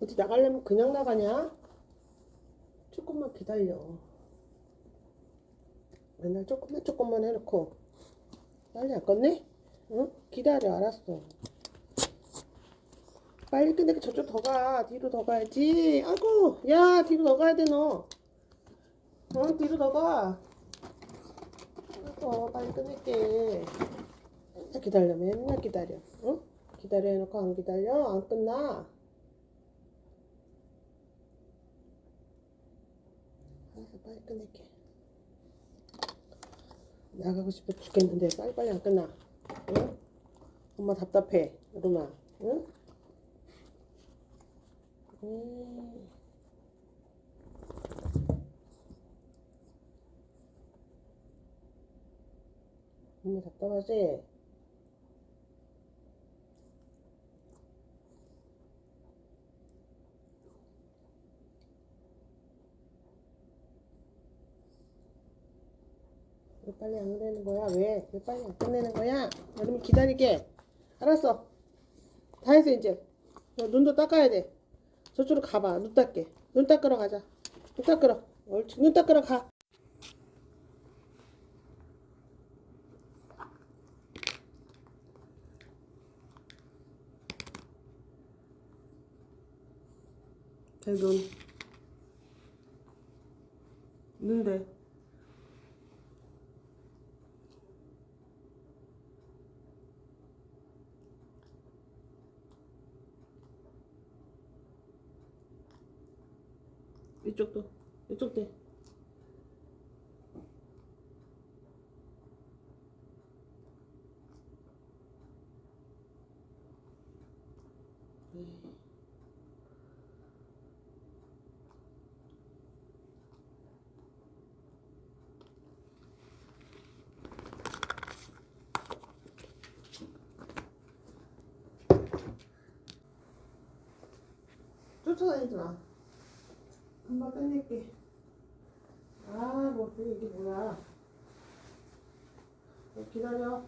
어디 나가려면 그냥 나가냐? 조금만 기다려. 맨날 조금만 조금만 해놓고 빨리 안 끝내? 응? 기다려 알았어. 빨리 끝내게 저쪽 더 가. 뒤로 더 가야지. 아이고, 야 뒤로 더 가야 돼 너. 응 뒤로 더 가. 아이고 빨리 끝낼게. 맨날 기다려 맨날 기다려. 응? 기다려 해놓고 안 기다려 안 끝나. 알았어 빨리 끝낼게. 나가고 싶어 죽겠는데 빨리빨리 안 끝나. 응? 엄마 답답해. 루마. 응? 음. 엄마 답답하지? 왜 빨리 안 끝내는 거야? 왜? 왜 빨리 안 끝내는 거야? 여러분 기다리게. 알았어. 다 했어 이제. 너 눈도 닦아야 돼. 저쪽으로 가봐. 눈 닦게. 눈 닦으러 가자. 눈 닦으러. 옳지. 눈 닦으러 가. 제 눈. 눈대. 이쪽도. 이쪽도. 쫓아다니지 마. 금방 끝낼게. 아, 뭐, 또 이게 뭐야. 어, 기다려.